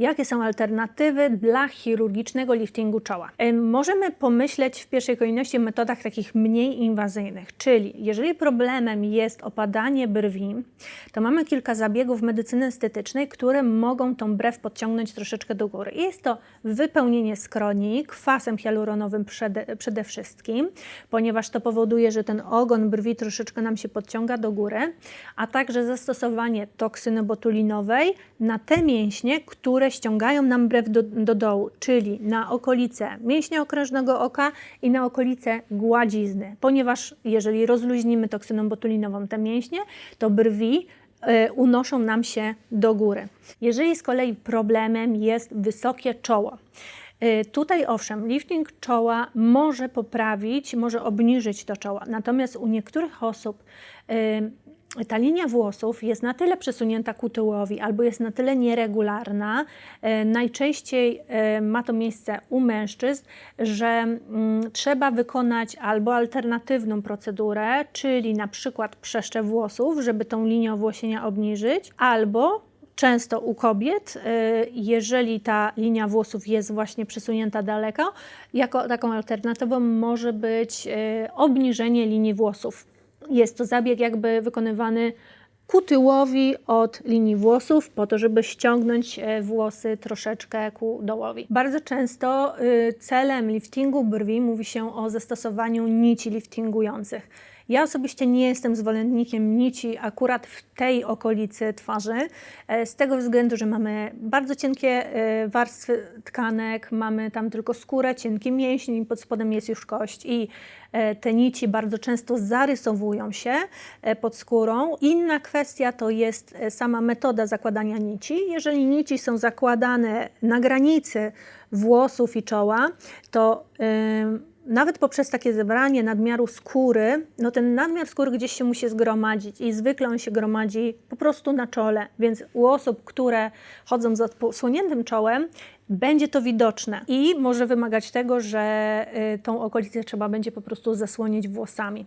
Jakie są alternatywy dla chirurgicznego liftingu czoła? E, Możemy pomyśleć w pierwszej kolejności o metodach takich mniej inwazyjnych, czyli jeżeli problemem jest opadanie brwi, to mamy kilka zabiegów medycyny estetycznej, które mogą tą brew podciągnąć troszeczkę do góry. Jest to wypełnienie skroni kwasem hialuronowym przede, przede wszystkim, ponieważ to powoduje, że ten ogon brwi troszeczkę nam się podciąga do góry, a także zastosowanie toksyny botulinowej na te mięśnie, które ściągają nam brew do, do dołu, czyli na okolice mięśnia okrężnego oka i na okolice gładzizny, ponieważ jeżeli rozluźnimy toksyną botulinową te mięśnie, to brwi e, unoszą nam się do góry. Jeżeli z kolei problemem jest wysokie czoło, y, Tutaj owszem, lifting czoła może poprawić, może obniżyć to czoło, natomiast u niektórych osób y, ta linia włosów jest na tyle przesunięta ku tyłowi albo jest na tyle nieregularna, y, najczęściej y, ma to miejsce u mężczyzn, że mm, trzeba wykonać albo alternatywną procedurę, czyli na przykład przeszczep włosów, żeby tą linię owłosienia obniżyć, albo Często u kobiet, y, jeżeli ta linia włosów jest właśnie przesunięta daleko, jako taką alternatywą może być obniżenie linii włosów. Jest to zabieg jakby wykonywany ku tyłowi od linii włosów, po to, żeby ściągnąć e, włosy troszeczkę ku dołowi. Bardzo często y, celem liftingu brwi mówi się o zastosowaniu nici liftingujących. Ja osobiście nie jestem zwolennikiem nici akurat w tej okolicy twarzy, e, z tego względu, że mamy bardzo cienkie e, warstwy tkanek, mamy tam tylko skórę, cienki mięsień i pod spodem jest już kość i e, te nici bardzo często zarysowują się pod skórą. Inna kwestia to jest sama metoda zakładania nici. Jeżeli nici są zakładane na granicy włosów i czoła, to ym, nawet poprzez takie zebranie nadmiaru skóry, no ten nadmiar skóry gdzieś się musi zgromadzić i zwykle on się gromadzi po prostu na czole, więc u osób, które chodzą z odsłoniętym czołem, będzie to widoczne i może wymagać tego, że y, tą okolicę trzeba będzie po prostu zasłonić włosami.